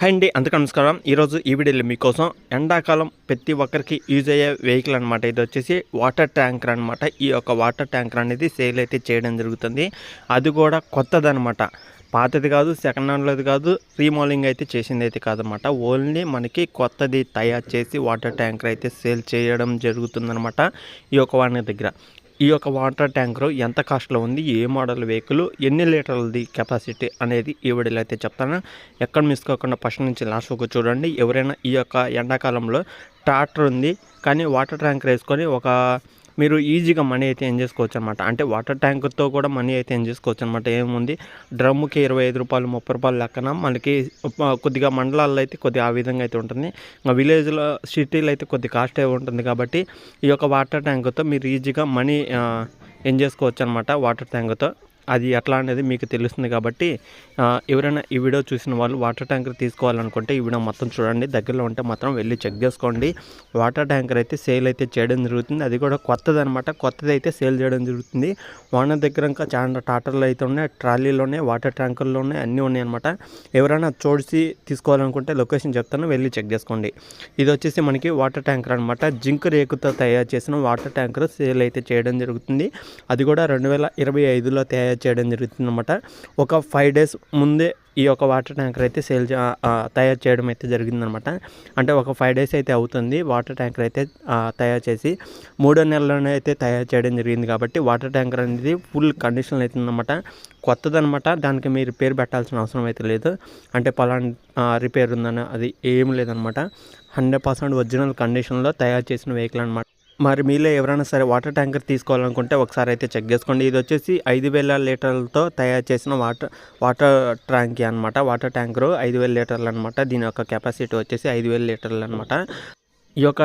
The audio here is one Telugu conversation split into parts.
హాయ్ అండి అందుకు నమస్కారం. ఈరోజు ఈ వీడియోలో మీకోసం ఎండాకాలం ప్రతి ఒక్కరికి యూజ్ అయ్యే వెహికల్ అనమాట ఇది వచ్చేసి వాటర్ ట్యాంకర్ అనమాట ఈ యొక్క వాటర్ ట్యాంకర్ అనేది సేల్ అయితే చేయడం జరుగుతుంది. అది కూడా కొత్తదనమాట పాతది కాదు సెకండ్ హ్యాండ్లోది కాదు రీమోలింగ్ అయితే చేసింది అయితే కాదనమాట ఓన్లీ మనకి కొత్తది తయారు చేసి వాటర్ ట్యాంకర్ అయితే సేల్ చేయడం జరుగుతుందనమాట ఈ యొక్క వాడి దగ్గర. ఈ యొక్క వాటర్ ట్యాంకర్ ఎంత కాస్ట్లో ఉంది ఏ మోడల్ వెహికల్ ఎన్ని లీటర్లది కెపాసిటీ అనేది ఈ వీడియోలో అయితే చెప్తాను. ఎక్కడ మిస్ కాకుండా ఫస్ట్ నుంచి లాస్ట్ వరకు చూడండి. ఎవరైనా ఈ యొక్క ఎండాకాలంలో ట్రాక్టర్ ఉంది కానీ వాటర్ ట్యాంకర్ వేసుకొని ఒక మీరు ఈజీగా మనీ అయితే ఏం చేసుకోవచ్చు అనమాట అంటే వాటర్ ట్యాంక్తో కూడా మనీ అయితే ఏం చేసుకోవచ్చు అనమాట ఏముంది? డ్రమ్ముకి ఇరవై ఐదు రూపాయలు ముప్పై రూపాయలు లెక్కన మనకి కొద్దిగా మండలాల్లో అయితే కొద్దిగా ఆ విధంగా అయితే ఉంటుంది. ఇంకా విలేజ్లో సిటీలో అయితే కొద్ది కాస్ట్ ఉంటుంది కాబట్టి ఈ యొక్క వాటర్ ట్యాంక్తో మీరు ఈజీగా మనీ ఏం చేసుకోవచ్చు అనమాట వాటర్ ట్యాంక్తో. అది ఎట్లా అనేది మీకు తెలుస్తుంది కాబట్టి ఎవరైనా ఈ వీడియో చూసిన వాళ్ళు వాటర్ ట్యాంకర్ తీసుకోవాలనుకుంటే ఈ వీడియో మొత్తం చూడండి. దగ్గరలో ఉంటే మాత్రం వెళ్ళి చెక్ చేసుకోండి. వాటర్ ట్యాంకర్ అయితే సేల్ అయితే చేయడం జరుగుతుంది. అది కూడా కొత్తది అనమాట కొత్తది అయితే సేల్ చేయడం జరుగుతుంది. వాన దగ్గర ఇంకా చాలా టాటర్లు అయితే ఉన్నాయి. ట్రాలీలోనే వాటర్ ట్యాంకర్లోనే అన్నీ ఉన్నాయి అనమాట ఎవరైనా చూసి తీసుకోవాలనుకుంటే లొకేషన్ చెప్తాను. వెళ్ళి చెక్ చేసుకోండి. ఇది వచ్చేసి మనకి వాటర్ ట్యాంకర్ అనమాట జింక్ రేకుతో తయారు చేసిన వాటర్ ట్యాంకర్ సేల్ అయితే చేయడం జరుగుతుంది. అది కూడా రెండు వేల ఇరవై ఐదులో తయారు చేయడం జరుగుతుంది అనమాట ఒక ఫైవ్ డేస్ ముందే ఈ యొక్క వాటర్ ట్యాంకర్ అయితే సేల్ తయారు చేయడం అయితే జరిగిందనమాట అంటే ఒక ఫైవ్ డేస్ అయితే అవుతుంది వాటర్ ట్యాంకర్ అయితే తయారు చేసి మూడో నెలలోనే అయితే తయారు చేయడం జరిగింది కాబట్టి వాటర్ ట్యాంకర్ అనేది ఫుల్ కండిషన్ అవుతుందన్నమాట కొత్తదనమాట దానికి మీరు రిపేర్ పెట్టాల్సిన అవసరం అయితే లేదు. అంటే పలానా రిపేర్ ఉందని అది ఏం లేదనమాట హండ్రెడ్ పర్సెంట్ ఒరిజినల్ కండిషన్లో తయారు చేసిన వెహికల్ అనమాట మరి మీలో ఎవరైనా సరే వాటర్ ట్యాంకర్ తీసుకోవాలనుకుంటే ఒకసారి అయితే చెక్ చేసుకోండి. ఇది వచ్చేసి ఐదు వేల లీటర్లతో తయారు చేసిన వాటర్ వాటర్ ట్యాంక్ అనమాట వాటర్ ట్యాంకరు ఐదు వేల లీటర్లు అనమాట దీని యొక్క కెపాసిటీ వచ్చేసి ఐదు వేల లీటర్లు అనమాట ఈ యొక్క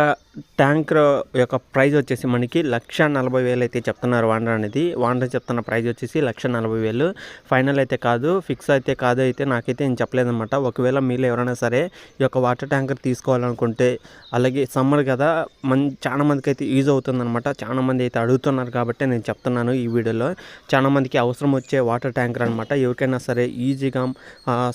ట్యాంకర్ యొక్క ప్రైస్ వచ్చేసి మనకి లక్ష నలభై వేలు అయితే చెప్తున్నారు వాండర్ అనేది. వాండర్ చెప్తున్న ప్రైస్ వచ్చేసి లక్ష నలభై వేలు. ఫైనల్ అయితే కాదు ఫిక్స్ అయితే కాదు అయితే నాకైతే నేను చెప్పలేదన్నమాట. ఒకవేళ మీరు ఎవరైనా సరే ఈ యొక్క వాటర్ ట్యాంకర్ తీసుకోవాలనుకుంటే అలాగే సమ్మర్ కదా మన్ చాలా మందికి అయితే యూజ్ అవుతుందన్నమాట. చాలా మంది అయితే అడుగుతున్నారు కాబట్టి నేను చెప్తున్నాను ఈ వీడియోలో. చాలా మందికి అవసరం వచ్చే వాటర్ ట్యాంకర్ అనమాట ఎవరికైనా సరే ఈజీగా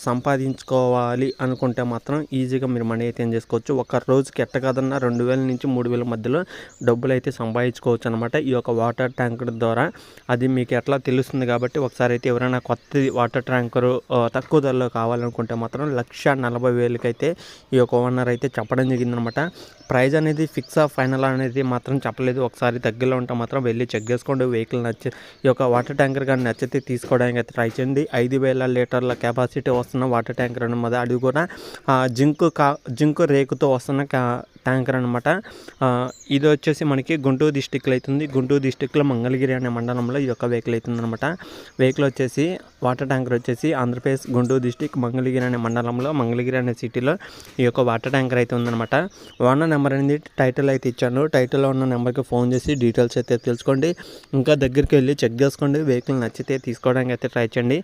సంపాదించుకోవాలి అనుకుంటే మాత్రం ఈజీగా మీరు మనీ అయితే ఏం చేసుకోవచ్చు. ఒక రోజుకి ఎట్ట కాదన్నా రెండు వేల నుంచి మూడు వేల మధ్యలో డబ్బులు అయితే సంపాదించుకోవచ్చు అనమాట ఈ యొక్క వాటర్ ట్యాంకర్ ద్వారా. అది మీకు ఎట్లా తెలుస్తుంది కాబట్టి ఒకసారి అయితే ఎవరైనా కొత్త వాటర్ ట్యాంకర్ తక్కువ ధరలో కావాలనుకుంటే మాత్రం లక్ష నలభై వేలకైతే ఈ యొక్క ఓనర్ అయితే చెప్పడం జరిగిందనమాట ప్రైజ్ అనేది ఫిక్స్ ఆఫ్ ఫైనల్ అనేది మాత్రం చెప్పలేదు. ఒకసారి దగ్గరలో ఉంటే మాత్రం వెళ్ళి చెక్ చేసుకోండి. వెహికల్ నచ్చి ఈ యొక్క వాటర్ ట్యాంకర్ కానీ నచ్చితే తీసుకోవడానికి అయితే ట్రై చేయండి. ఐదు వేల లీటర్ల కెపాసిటీ వస్తున్న వాటర్ ట్యాంకర్ అనమాట అది కూడా జింకు కా జింకు రేకుతో వస్తున్న ట్యాంకర్ అనమాట ఇది వచ్చేసి మనకి గుంటూరు డిస్టిక్లో అవుతుంది గుంటూరు డిస్టిక్లో మంగళగిరి అనే మండలంలో ఈ యొక్క వెహికల్ అవుతుంది అనమాట వెహికల్ వచ్చేసి వాటర్ ట్యాంకర్ వచ్చేసి ఆంధ్రప్రదేశ్ గుంటూరు డిస్టిక్ మంగళగిరి అనే మండలంలో మంగళగిరి అనే సిటీలో ఈ యొక్క వాటర్ ట్యాంకర్ అయితే ఉందన్నమాట ఓనర్ నెంబర్ అనేది టైటిల్ అయితే ఇచ్చాను. టైటిల్లో ఉన్న నెంబర్కి ఫోన్ చేసి డీటెయిల్స్ అయితే తెలుసుకోండి. ఇంకా దగ్గరికి వెళ్ళి చెక్ చేసుకోండి. వెహికల్ నచ్చితే తీసుకోవడానికి అయితే ట్రై చేయండి.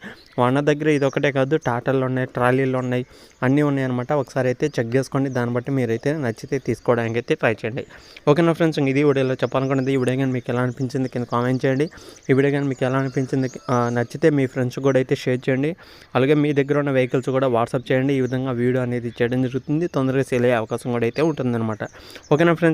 ఓనర్ దగ్గర ఇది ఒకటే కాదు టాటాలు ఉన్నాయి ట్రాలీలు ఉన్నాయి అన్నీ ఉన్నాయి అనమాట ఒకసారి అయితే చెక్ చేసుకోండి. దాన్ని బట్టి మీరైతే నచ్చితే తీసుకోవడానికి అయితే ట్రై చేయండి. ఓకేనా ఫ్రెండ్స్? ఇది వీడియోలో చెప్పాలనుకున్నది ఈ వీడియో కానీ మీకు ఎలా అనిపించింది కింద కామెంట్ చేయండి. ఈ వీడియో కానీ మీకు ఎలా అనిపించింది నచ్చితే మీ ఫ్రెండ్స్ కూడా అయితే షేర్ చేయండి. అలాగే మీ దగ్గర ఉన్న వెహికల్స్ కూడా వాట్సాప్ చేయండి. ఈ విధంగా వీడియో అనేది చేయడం జరుగుతుంది. తొందరగా సేల్ అయ్యే అవకాశం కూడా అయితే ఉంటుందన్నమాట. ఓకేనా ఫ్రెండ్స్?